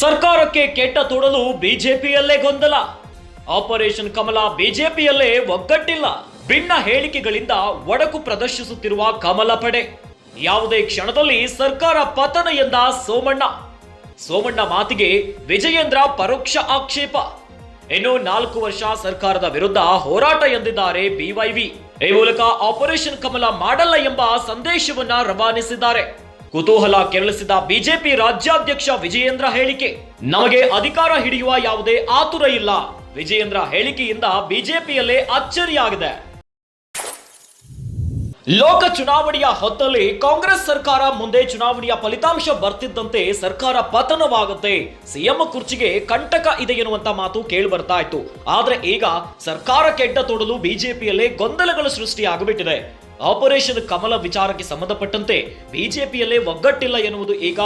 ಸರ್ಕಾರಕ್ಕೆ ಕೆಟ್ಟ ತೋಡಲು ಬಿಜೆಪಿಯಲ್ಲೇ ಗೊಂದಲ. ಆಪರೇಷನ್ ಕಮಲ ಬಿಜೆಪಿಯಲ್ಲೇ ಒಗ್ಗಟ್ಟಿಲ್ಲ. ಭಿನ್ನ ಹೇಳಿಕೆಗಳಿಂದ ಒಡಕು ಪ್ರದರ್ಶಿಸುತ್ತಿರುವ ಕಮಲ ಪಡೆ. ಯಾವುದೇ ಕ್ಷಣದಲ್ಲಿ ಸರ್ಕಾರ ಪತನ ಎಂದ ಸೋಮಣ್ಣ. ಸೋಮಣ್ಣ ಮಾತಿಗೆ ವಿಜಯೇಂದ್ರ ಪರೋಕ್ಷ ಆಕ್ಷೇಪ. ಇನ್ನು ನಾಲ್ಕು ವರ್ಷ ಸರ್ಕಾರದ ವಿರುದ್ಧ ಹೋರಾಟ ಎಂದಿದ್ದಾರೆ ಬಿವೈವಿ. ಈ ಮೂಲಕ ಆಪರೇಷನ್ ಕಮಲ ಮಾಡಲ್ಲ ಎಂಬ ಸಂದೇಶವನ್ನ ರವಾನಿಸಿದ್ದಾರೆ. ಕುತೂಹಲ ಕೆರಳಿಸಿದ ಬಿಜೆಪಿ ರಾಜ್ಯಾಧ್ಯಕ್ಷ ವಿಜಯೇಂದ್ರ ಹೇಳಿಕೆ. ನಮಗೆ ಅಧಿಕಾರ ಹಿಡಿಯುವ ಯಾವುದೇ ಆತುರ ಇಲ್ಲ. ವಿಜಯೇಂದ್ರ ಹೇಳಿಕೆಯಿಂದ ಬಿಜೆಪಿಯಲ್ಲೇ ಅಚ್ಚರಿಯಾಗಿದೆ. ಲೋಕ ಚುನಾವಣೆಯ ಹೊತ್ತಲ್ಲಿ ಕಾಂಗ್ರೆಸ್ ಸರ್ಕಾರ ಮುಂದೆ ಚುನಾವಣೆಯ ಫಲಿತಾಂಶ ಬರ್ತಿದ್ದಂತೆ ಸರ್ಕಾರ ಪತನವಾಗುತ್ತೆ. ಸಿಎಂ ಕುರ್ಚಿಗೆ ಕಂಟಕ ಇದೆ ಎನ್ನುವಂತ ಮಾತು ಕೇಳಿ ಬರ್ತಾ ಇತ್ತು. ಆದ್ರೆ ಈಗ ಸರ್ಕಾರ ಕೆಟ್ಟ ತೊಡಲು ಬಿಜೆಪಿಯಲ್ಲೇ ಗೊಂದಲಗಳು ಸೃಷ್ಟಿಯಾಗಿಬಿಟ್ಟಿದೆ. ಆಪರೇಷನ್ ಕಮಲ ವಿಚಾರಕ್ಕೆ ಸಂಬಂಧಪಟ್ಟಂತೆ ಬಿಜೆಪಿಯಲ್ಲೇ ಒಗ್ಗಟ್ಟಿಲ್ಲ ಎನ್ನುವುದು ಈಗ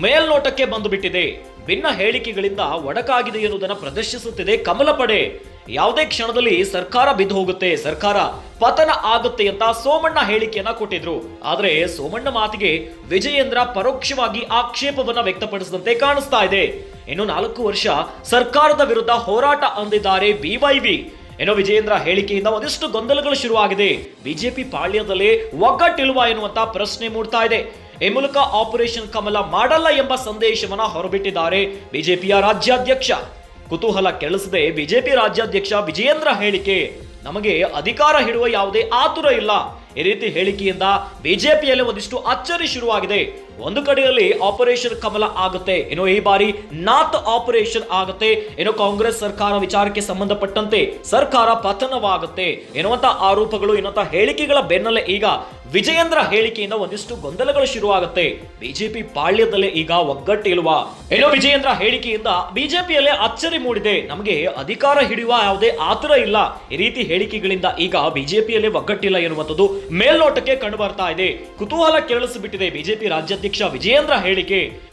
ಮೇಲ್ನೋಟಕ್ಕೆ ಬಂದುಬಿಟ್ಟಿದೆ. ಭಿನ್ನ ಹೇಳಿಕೆಗಳಿಂದ ಒಡಕಾಗಿದೆ ಎನ್ನುವುದನ್ನು ಪ್ರದರ್ಶಿಸುತ್ತಿದೆ ಕಮಲ ಪಡೆ. ಯಾವುದೇ ಕ್ಷಣದಲ್ಲಿ ಸರ್ಕಾರ ಬಿದ್ದು ಹೋಗುತ್ತೆ, ಸರ್ಕಾರ ಪತನ ಆಗುತ್ತೆ ಅಂತ ಸೋಮಣ್ಣ ಹೇಳಿಕೆಯನ್ನ ಕೊಟ್ಟಿದ್ರು. ಆದರೆ ಸೋಮಣ್ಣ ಮಾತಿಗೆ ವಿಜಯೇಂದ್ರ ಪರೋಕ್ಷವಾಗಿ ಆಕ್ಷೇಪವನ್ನ ವ್ಯಕ್ತಪಡಿಸಿದಂತೆ ಕಾಣಿಸ್ತಾ ಇದೆ. ಇನ್ನು ನಾಲ್ಕು ವರ್ಷ ಸರ್ಕಾರದ ವಿರುದ್ಧ ಹೋರಾಟ ಅಂದಿದ್ದಾರೆ ಬಿವೈವಿ ಏನೋ ವಿಜಯೇಂದ್ರ ಹೇಳಿಕೆಯಿಂದ ಒಂದಿಷ್ಟು ಗೊಂದಲಗಳು ಶುರುವಾಗಿದೆ. ಬಿಜೆಪಿ ಪಾಳ್ಯದಲ್ಲಿ ಒಗ್ಗಟ್ಟಿಲ್ವಾ ಎನ್ನುವಂತ ಪ್ರಶ್ನೆ ಮೂಡ್ತಾ ಇದೆ. ಈ ಮೂಲಕ ಆಪರೇಷನ್ ಕಮಲ ಮಾಡಲ್ಲ ಎಂಬ ಸಂದೇಶವನ್ನ ಹೊರಬಿಟ್ಟಿದ್ದಾರೆ ಬಿಜೆಪಿಯ ರಾಜ್ಯಾಧ್ಯಕ್ಷ. ಕುತೂಹಲ ಕೆಳಿಸದೆ ಬಿಜೆಪಿ ರಾಜ್ಯಾಧ್ಯಕ್ಷ ವಿಜಯೇಂದ್ರ ಹೇಳಿಕೆ ನಮಗೆ ಅಧಿಕಾರ ಹಿಡುವ ಯಾವುದೇ ಆತುರ ಇಲ್ಲ. ಈ ರೀತಿ ಹೇಳಿಕೆಯಿಂದ ಬಿಜೆಪಿಯಲ್ಲಿ ಒಂದಿಷ್ಟು ಅಚ್ಚರಿ ಶುರುವಾಗಿದೆ. ಒಂದು ಕಡೆಯಲ್ಲಿ ಆಪರೇಷನ್ ಕಮಲ ಆಗುತ್ತೆ. ಇನ್ನು ಈ ಬಾರಿ ನಾತ್ ಆಪರೇಷನ್ ಆಗುತ್ತೆ. ಏನೋ ಕಾಂಗ್ರೆಸ್ ಸರ್ಕಾರ ವಿಚಾರಕ್ಕೆ ಸಂಬಂಧಪಟ್ಟಂತೆ ಸರ್ಕಾರ ಪತನವಾಗುತ್ತೆ. ಎನ್ನುವಂತ ಆರೋಪಗಳು ಎನ್ನುವಂತ ಹೇಳಿಕೆಗಳ ಬೆನ್ನಲ್ಲೇ ಈಗ ವಿಜಯೇಂದ್ರ ಹೇಳಿಕೆಯಿಂದ ಒಂದಿಷ್ಟು ಗೊಂದಲಗಳು ಶುರುವಾಗುತ್ತೆ. ಬಿಜೆಪಿ ಪಾಳ್ಯದಲ್ಲೇ ಈಗ ಒಗ್ಗಟ್ಟಿಲ್ವಾ ಏನೋ ವಿಜಯೇಂದ್ರ ಹೇಳಿಕೆಯಿಂದ ಬಿಜೆಪಿಯಲ್ಲೇ ಅಚ್ಚರಿ ಮೂಡಿದೆ. ನಮಗೆ ಅಧಿಕಾರ ಹಿಡಿಯುವ ಯಾವುದೇ ಆತುರ ಇಲ್ಲ. ಈ ರೀತಿ ಹೇಳಿಕೆಗಳಿಂದ ಈಗ ಬಿಜೆಪಿಯಲ್ಲೇ ಒಗ್ಗಟ್ಟಿಲ್ಲ ಎನ್ನುವಂಥದ್ದು ಮೇಲ್ನೋಟಕ್ಕೆ ಕಂಡು ಬರ್ತಾ ಇದೆ. ಕುತೂಹಲ ಕೆರಳಿಸಿಬಿಟ್ಟಿದೆ ಬಿಜೆಪಿ ರಾಜ್ಯಾಧ್ಯಕ್ಷ ವಿಜಯೇಂದ್ರ ಹೇಳಿಕೆ.